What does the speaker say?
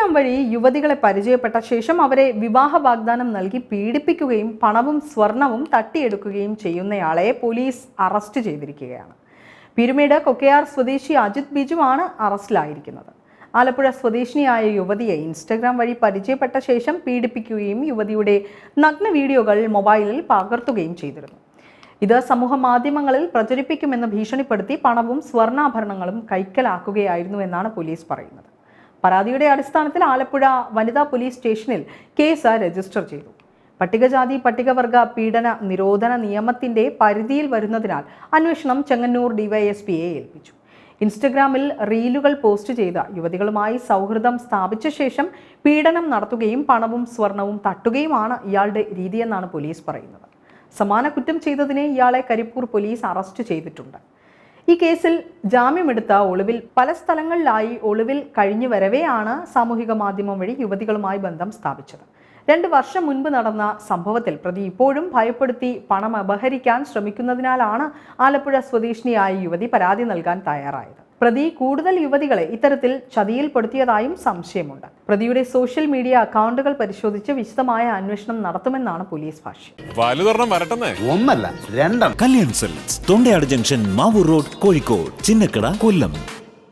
Instagram വഴി യുവതികളെ പരിചയപ്പെട്ട ശേഷം അവരെ വിവാഹ വാഗ്ദാനം നൽകി പീഡിപ്പിക്കുകയും പണവും സ്വർണവും തട്ടിയെടുക്കുകയും ചെയ്യുന്നയാളെ പോലീസ് അറസ്റ്റ് ചെയ്തിരിക്കുകയാണ്. പിരുമേട് കൊക്കയാർ സ്വദേശി അജിത് ബിജുവാണ് അറസ്റ്റിലായിരിക്കുന്നത്. ആലപ്പുഴ സ്വദേശിനിയായ യുവതിയെ ഇൻസ്റ്റഗ്രാം വഴി പരിചയപ്പെട്ട ശേഷം പീഡിപ്പിക്കുകയും യുവതിയുടെ നഗ്ന വീഡിയോകൾ മൊബൈലിൽ പകർത്തുകയും ചെയ്തിരുന്നു. ഇത് സമൂഹ മാധ്യമങ്ങളിൽ പ്രചരിപ്പിക്കുമെന്ന് ഭീഷണിപ്പെടുത്തി പണവും സ്വർണാഭരണങ്ങളും കൈക്കലാക്കുകയായിരുന്നു എന്നാണ് പോലീസ് പറയുന്നത്. പരാതിയുടെ അടിസ്ഥാനത്തിൽ ആലപ്പുഴ വനിതാ പോലീസ് സ്റ്റേഷനിൽ കേസ് രജിസ്റ്റർ ചെയ്തു. പട്ടികജാതി പട്ടികവർഗ പീഡന നിരോധന നിയമത്തിന്റെ പരിധിയിൽ വരുന്നതിനാൽ അന്വേഷണം ചെങ്ങന്നൂർ ഡിവൈഎസ്പിയെ ഏൽപ്പിച്ചു. ഇൻസ്റ്റഗ്രാമിൽ റീലുകൾ പോസ്റ്റ് ചെയ്ത യുവതികളുമായി സൗഹൃദം സ്ഥാപിച്ച ശേഷം പീഡനം നടത്തുകയും പണവും സ്വർണവും തട്ടുകയുമാണ് ഇയാളുടെ രീതിയെന്നാണ് പോലീസ് പറയുന്നത്. സമാന കുറ്റം ചെയ്തതിനെ ഇയാളെ കരിപ്പൂർ പോലീസ് അറസ്റ്റ് ചെയ്തിട്ടുണ്ട്. ഈ കേസിൽ ജാമ്യമെടുത്ത ഒളിവിൽ പല സ്ഥലങ്ങളിലായി ഒളിവിൽ കഴിഞ്ഞു വരവെയാണ് സാമൂഹിക മാധ്യമം വഴി യുവതികളുമായി ബന്ധം സ്ഥാപിച്ചത്. രണ്ട് വർഷം മുൻപ് നടന്ന സംഭവത്തിൽ പ്രതി ഇപ്പോഴും ഭയപ്പെടുത്തി പണം അപഹരിക്കാൻ ശ്രമിക്കുന്നതിനാലാണ് ആലപ്പുഴ സ്വദേശിനിയായ യുവതി പരാതി നൽകാൻ തയ്യാറായത്. പ്രതി കൂടുതൽ യുവതികളെ ഇത്തരത്തിൽ ചതിയിൽപ്പെടുത്തിയതായും സംശയമുണ്ട്. പ്രതിയുടെ സോഷ്യൽ മീഡിയ അക്കൗണ്ടുകൾ പരിശോധിച്ച് വിശദമായ അന്വേഷണം നടത്തുമെന്നാണ് പോലീസ് ഭാഷ്യം. ഒന്നല്ല രണ്ടെണ്ണം. Kalyan silks Thondayad junction Mavoor road Kozhikode Chinnakada Kollam.